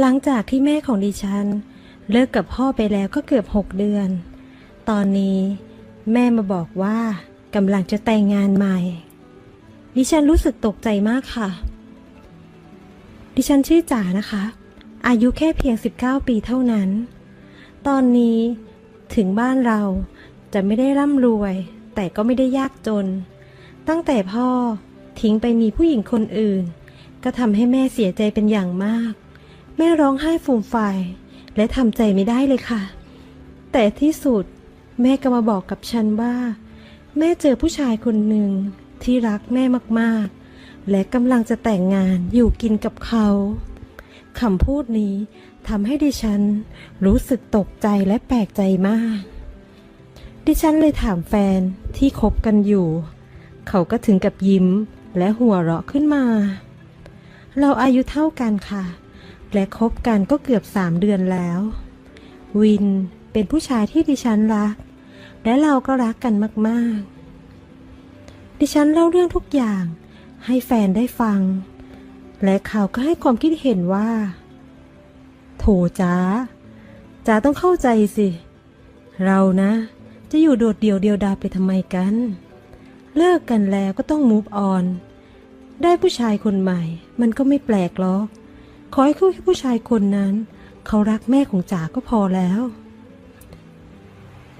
หลังจากที่แม่ของดิฉัน เลิกกับพ่อไปแล้วก็เกือบหกเดือน ตอนนี้ แม่มาบอกว่ากำลังจะแต่งงานใหม่ ดิฉันรู้สึกตกใจมากค่ะ ดิฉันชื่อจ๋านะคะ อายุแค่เพียง 19 ปีเท่านั้น ตอนนี้ถึงบ้านเราจะไม่ได้ร่ำรวย แต่ก็ไม่ได้ยากจน ตั้งแต่พ่อทิ้งไปมีผู้หญิงคนอื่น ก็ทำให้แม่เสียใจเป็นอย่างมาก แม่ร้องไห้ฟูมไฟาย และทำใจไม่ได้เลยค่ะ แต่ที่สุดแม่ก็มาบอกกับฉันว่า แม่เจอผู้ชายคนหนึ่งที่รักแม่มากๆ และกำลังจะแต่งงานอยู่กินกับเขาคำพูดนี้ทำให้ดิฉันรู้สึกตกใจและแปลกใจมาก ดิฉันเลยถามแฟนที่คบกันอยู่ เขาก็ถึงกับยิ้มและหัวเราะขึ้นมา เราอายุเท่ากันค่ะ และคบกันก็เกือบสามเดือนแล้ว วินเป็นผู้ชายที่ดิฉันรัก และเราก็รักกันมากๆ ดิฉันเล่าเรื่องทุกอย่างให้แฟนได้ฟัง และเขาก็ให้ความคิดเห็นว่า โถจ้าจ้าต้องเข้าใจสิ เรานะ จะอยู่โดดเดี่ยวเดียวดายไปทำไมกัน เลิกกันแล้วก็ต้องมูฟออน ได้ผู้ชายคนใหม่ มันก็ไม่แปลกหรอก ขอให้คู่ผู้ชายคนนั้น เขารักแม่ของจ๋าก็พอแล้ว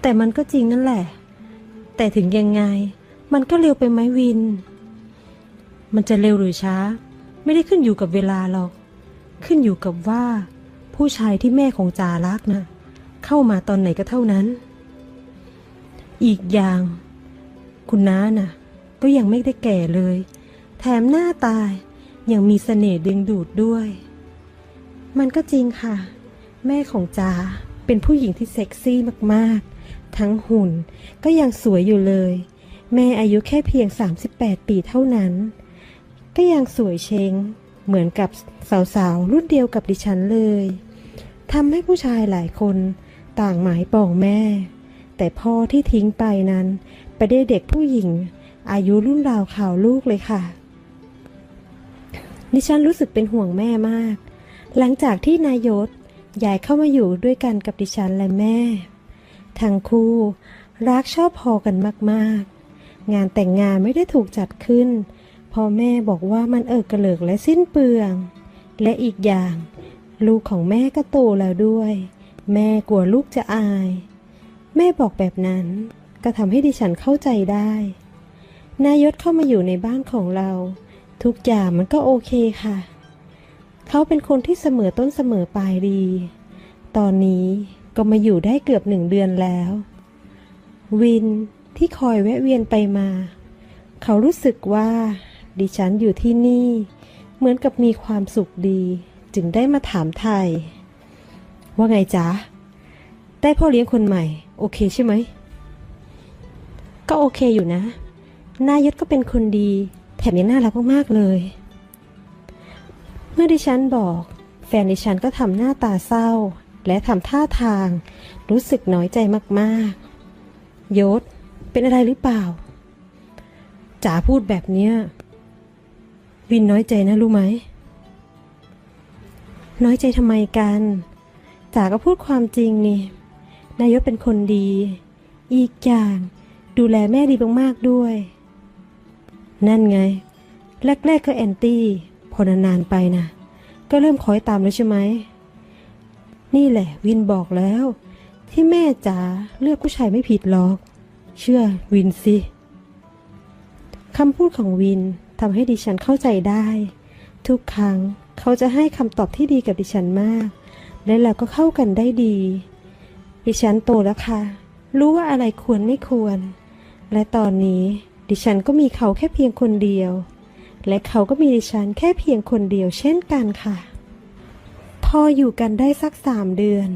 แต่มันก็จริงนั่นแหละ แต่ถึงยังไง มันก็เร็วไปไหมวิน มันจะเร็วหรือช้า ไม่ได้ขึ้นอยู่กับเวลาหรอก ขึ้นอยู่กับว่า ผู้ชายที่แม่ของจ๋ารักนะเข้ามาตอนไหนก็เท่านั้น อีกอย่าง คุณน้าน่ะ ก็ยังไม่ได้แก่เลย แถมหน้าตายังมีเสน่ห์ดึงดูดด้วย มันก็จริงค่ะ แม่ของจาเป็นผู้หญิงที่เซ็กซี่มากๆ ทั้งหุ่นก็ยังสวยอยู่เลย แม่อายุแค่เพียง 38 ปีเท่านั้น ก็ยังสวยเชงเหมือนกับสาวๆ รุ่นเดียวกับดิฉันเลยทำให้ผู้ชายหลายคนต่างหมายปองแม่ แต่พ่อที่ทิ้งไปนั้น ไปได้เด็กผู้หญิง อายุรุ่นราวข่าวลูกเลยค่ะดิฉันรู้สึกเป็นห่วงแม่มาก หลังจากที่นายศย้ายเข้ามาอยู่ด้วยกันกับดิฉันและแม่ ทั้งคู่รักชอบพอกันมากๆ งานแต่งงานไม่ได้ถูกจัดขึ้นเพอแม่บอกว่ามันเอิกกระเลิกและสิ้นเปลือง และอีกอย่าง ลูกของแม่ก็โตแล้วด้วย แม่กลัวลูกจะอาย แม่บอกแบบนั้น ก็ทำให้ดิฉันเข้าใจได้ นายศเข้ามาอยู่ในบ้านของเรา ทุกอย่างมันก็โอเคค่ะ เขาเป็นคนที่เสมอต้นเสมอปลายดี ตอนนี้ก็มาอยู่ได้เกือบหนึ่งเดือนแล้ว วินที่คอยแวะเวียนไปมา เขารู้สึกว่า ดิฉันอยู่ที่นี่ เหมือนกับมีความสุขดี จึงได้มาถามไทย ว่าไงจ๊ะ ได้พ่อเลี้ยงคนใหม่ โอเคใช่ไหม ก็โอเคอยู่นะนายศก็เป็นคนดี แถมยังน่ารักมากๆเลย มื่อดิฉันบอก แฟนดิฉันก็ทำหน้าตาเศร้า และทำท่าทาง รู้สึกน้อยใจมากๆ ยศ เป็นอะไรหรือเปล่าจ๋าพูดแบบเนี้ยวินน้อยใจนะรู้ไหม น้อยใจทำไมกันจ๋าก็พูดความจริงนี่ นายศเป็นคนดี อีกอย่างดูแลแม่ดีมากๆด้วย นั่นไง แรกๆก็แอนตี้ พอนานๆไปนะก็เริ่มคอยตามแล้วใช่ไหม นี่แหละวินบอกแล้ว ที่แม่จ๋าเลือกผู้ชายไม่ผิดหรอก เชื่อวินสิคำพูดของวินทำให้ดิฉันเข้าใจได้ ทุกครั้งเขาจะให้คำตอบที่ดีกับดิฉันมาก และเราก็เข้ากันได้ดี ดิฉันโตแล้วค่ะ รู้ว่าอะไรควรไม่ควร และตอนนี้ดิฉันก็มีเขาแค่เพียงคนเดียว และเขาก็มีดิฉันแค่เพียงคนเดียวเช่นกันค่ะ พออยู่กันได้สักสามเดือน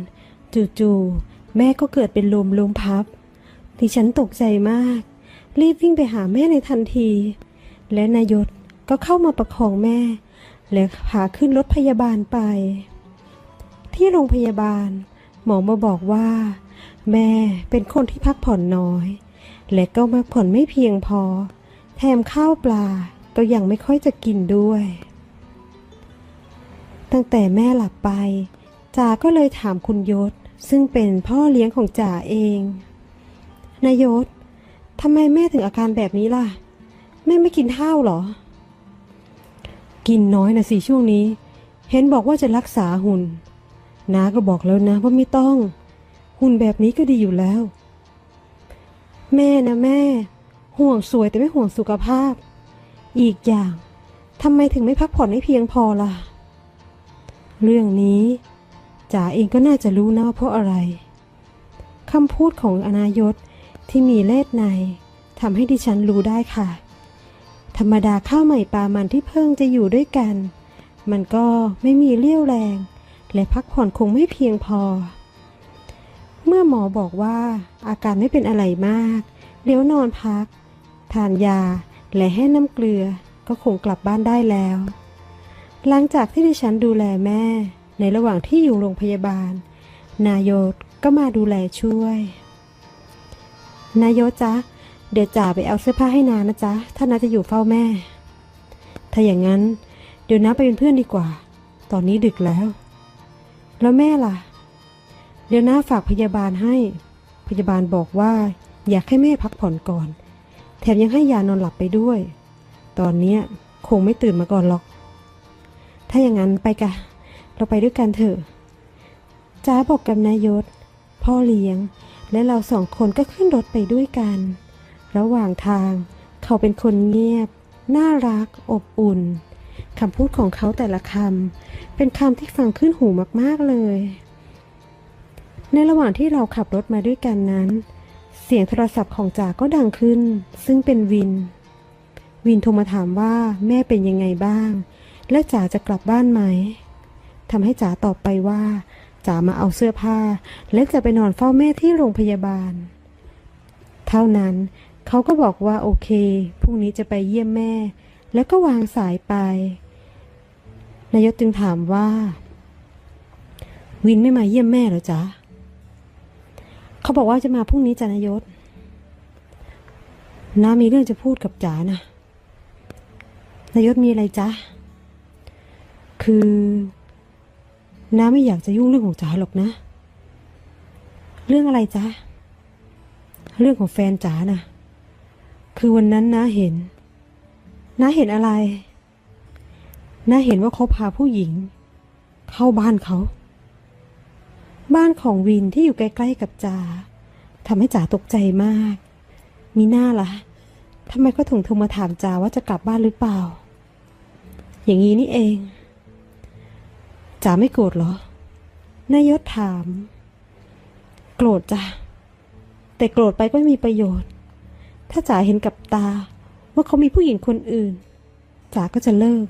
จู่ๆแม่ก็เกิดเป็นลมลมพับ ดิฉันตกใจมาก รีบวิ่งไปหาแม่ในทันที และนายศก็เข้ามาประคองแม่ และพาขึ้นรถพยาบาลไป ที่โรงพยาบาล หมอมาบอกว่า แม่เป็นคนที่พักผ่อนน้อย และก็พักผ่อนไม่เพียงพอ แถมข้าวปลา ก็ยังไม่ค่อยจะกินด้วย ตั้งแต่แม่หลับไปจ๋าก็เลยถามคุณยศ ซึ่งเป็นพ่อเลี้ยงของจ๋าเองนายยศทำไมแม่ถึงอาการแบบนี้ล่ะ แม่ไม่กินข้าวหรอ กินน้อยนะสิช่วงนี้ เห็นบอกว่าจะรักษาหุ่นน้าก็บอกแล้วนะว่าไม่ต้อง หุ่นแบบนี้ก็ดีอยู่แล้ว แม่นะแม่ ห่วงสวยแต่ไม่ห่วงสุขภาพ อีกอย่างทำไมถึงไม่พักผ่อนให้เพียงพอล่ะ เรื่องนี้จ๋าเองก็น่าจะรู้นะว่าเพราะอะไรคำพูดของอนายศที่มีเล่ห์ในทำให้ดิฉันรู้ได้ค่ะ ธรรมดาข้าวใหม่ปลามันที่เพิ่งจะอยู่ด้วยกัน มันก็ไม่มีเรี่ยวแรง และพักผ่อนคงไม่เพียงพอ เมื่อหมอบอกว่าอาการไม่เป็นอะไรมาก เดี๋ยวนอนพัก ทานยา และให้น้ำเกลือก็คงกลับบ้านได้แล้ว หลังจากที่ดิฉันดูแลแม่ ในระหว่างที่อยู่โรงพยาบาล นายศก็มาดูแลช่วย นายศจ๊ะ เดี๋ยวจ่าไปเอาเสื้อผ้าให้นานะจ๊ะ ถ้านาจะอยู่เฝ้าแม่ ถ้าอย่างนั้น เดี๋ยวน้าไปเป็นเพื่อนดีกว่า ตอนนี้ดึกแล้ว แล้วแม่ล่ะ เดี๋ยวน้าฝากพยาบาลให้ พยาบาลบอกว่า อยากให้แม่พักผ่อนก่อน แถมยังให้ยานอนหลับไปด้วย ตอนเนี้ยคงไม่ตื่นมาก่อนหรอก ถ้าอย่างนั้นไปกะ เราไปด้วยกันเถอะจ้าบอกกับนายศ พ่อเลี้ยง และเราสองคนก็ขึ้นรถไปด้วยกัน ระหว่างทางเขาเป็นคนเงียบ น่ารัก อบอุ่นคำพูดของเขาแต่ละคำเป็นคำที่ฟังขึ้นหูมากๆเลย ในระหว่างที่เราขับรถมาด้วยกันนั้น เสียงโทรศัพท์ของจ๋าก็ดังขึ้น ซึ่งเป็นวิน วินโทรมาถามว่าแม่เป็นยังไงบ้าง และจ๋าจะกลับบ้านไหมทำให้จ๋าตอบไปว่าจ๋ามาเอาเสื้อผ้า และจะไปนอนเฝ้าแม่ที่โรงพยาบาล เท่านั้นเขาก็บอกว่าโอเคพรุ่งนี้จะไปเยี่ยมแม่ แล้วก็วางสายไปนายศจึงถามว่า วินไม่มาเยี่ยมแม่หรอจ๊ะ เขาบอกว่าจะมาพรุ่งนี้จ้ะนายศน้ามีเรื่องจะพูดกับจ๋านะนายศมีอะไรจ๊ะ คือน้าไม่อยากจะยุ่งเรื่องของจ๋าหรอกนะ เรื่องอะไรจ๊ะ เรื่องของแฟนจ๋านะคือวันนั้นน้าเห็น น้าเห็นอะไร น้าเห็นว่าเขาพาผู้หญิง เข้าบ้านเขา บ้านของวินที่อยู่ใกล้ๆกับจ๋าทำให้จ๋าตกใจมาก มีหน้าล่ะทำไมก็ถึงโทรมาถามจ๋าว่าจะกลับบ้านหรือเปล่า อย่างนี้นี่เองจ๋าไม่โกรธเหรอ นายศถาม โกรธจ้ะ แต่โกรธไปก็ไม่มีประโยชน์ ถ้าจ๋าเห็นกับตา ว่าเขามีผู้หญิงคนอื่นจ๋าก็จะเลิก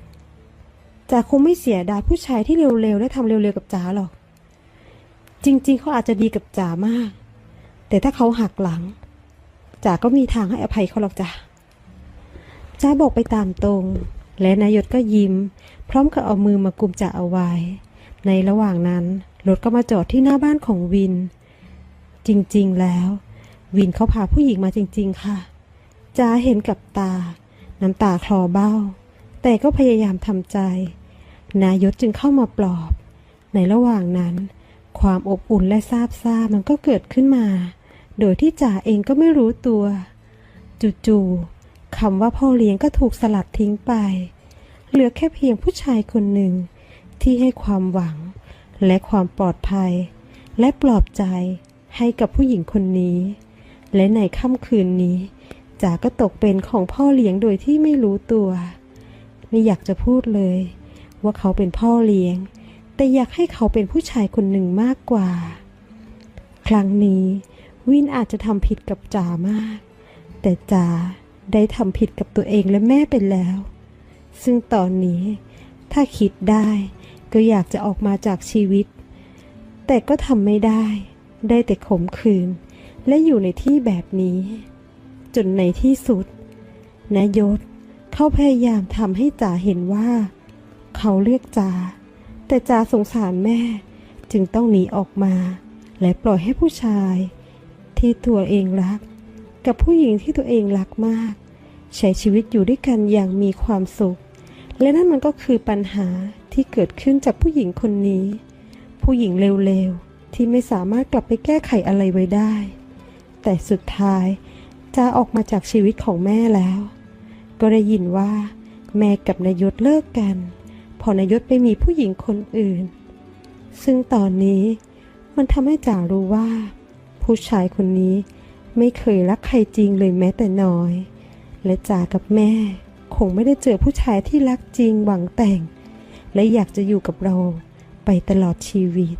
จ๋าคงไม่เสียดายผู้ชายที่เร็วๆและทำเร็วๆกับจ๋าหรอก จริง ๆ เขาอาจจะดีกับจ๋ามาก แต่ถ้าเขาหักหลังจ๋าก็มีทางให้อภัยเขาหรอกจ้ะจ๋าบอกไปตามตรง และนายศก็ยิ้ม พร้อมกับเอามือมากุมจ๋าเอาไว้ ในระหว่างนั้นรถก็มาจอดที่หน้าบ้านของวิน จริงๆแล้ว วินเขาพาผู้หญิงมาจริง ๆ ค่ะจ๋าเห็นกับตา น้ำตาคลอเบ้า แต่ก็พยายามทำใจ นายศจึงเข้ามาปลอบ ในระหว่างนั้น ความอบอุ่นและซาบซ่ามันก็เกิดขึ้นมา โดยที่จ๋าเองก็ไม่รู้ตัว จู่ๆคำว่าพ่อเลี้ยงก็ถูกสลัดทิ้งไป เหลือแค่เพียงผู้ชายคนหนึ่ง ที่ให้ความหวัง และความปลอดภัย และปลอบใจให้กับผู้หญิงคนนี้ และในค่ำคืนนี้จ๋าก็ตกเป็นของพ่อเลี้ยงโดยที่ไม่รู้ตัว ไม่อยากจะพูดเลย ว่าเขาเป็นพ่อเลี้ยง แต่อยากให้เขาเป็นผู้ชายคนหนึ่งมากกว่า ครั้งนี้วินอาจจะทำผิดกับจ๋ามาก แต่จ๋าได้ทำผิดกับตัวเองและแม่ไปแล้ว ซึ่งตอนนี้ถ้าคิดได้ก็อยากจะออกมาจากชีวิต แต่ก็ทำไม่ได้ ได้แต่ขมขืน และอยู่ในที่แบบนี้ จนในที่สุดนายศเขาพยายามทำให้จ๋าเห็นว่า เขาเลือกจ๋า แต่จ๋าสงสารแม่จึงต้องหนีออกมา และปล่อยให้ผู้ชาย ที่ตัวเองรัก กับผู้หญิงที่ตัวเองรักมาก ใช้ชีวิตอยู่ด้วยกันอย่างมีความสุข และนั่นมันก็คือปัญหาที่เกิดขึ้นจากผู้หญิงคนนี้ ผู้หญิงเร็วๆ ที่ไม่สามารถกลับไปแก้ไขอะไรไว้ได้ แต่สุดท้ายจ้าออกมาจากชีวิตของแม่แล้ว ก็ได้ยินว่า แม่กับนายศเลิกกัน พอนายศไปมีผู้หญิงคนอื่น ซึ่งตอนนี้มันทำให้จ๋ารู้ว่า ผู้ชายคนนี้ไม่เคยรักใครจริงเลยแม้แต่น้อย และจ๋ากับแม่ คงไม่ได้เจอผู้ชายที่รักจริงหวังแต่ง และอยากจะอยู่กับเราไปตลอดชีวิต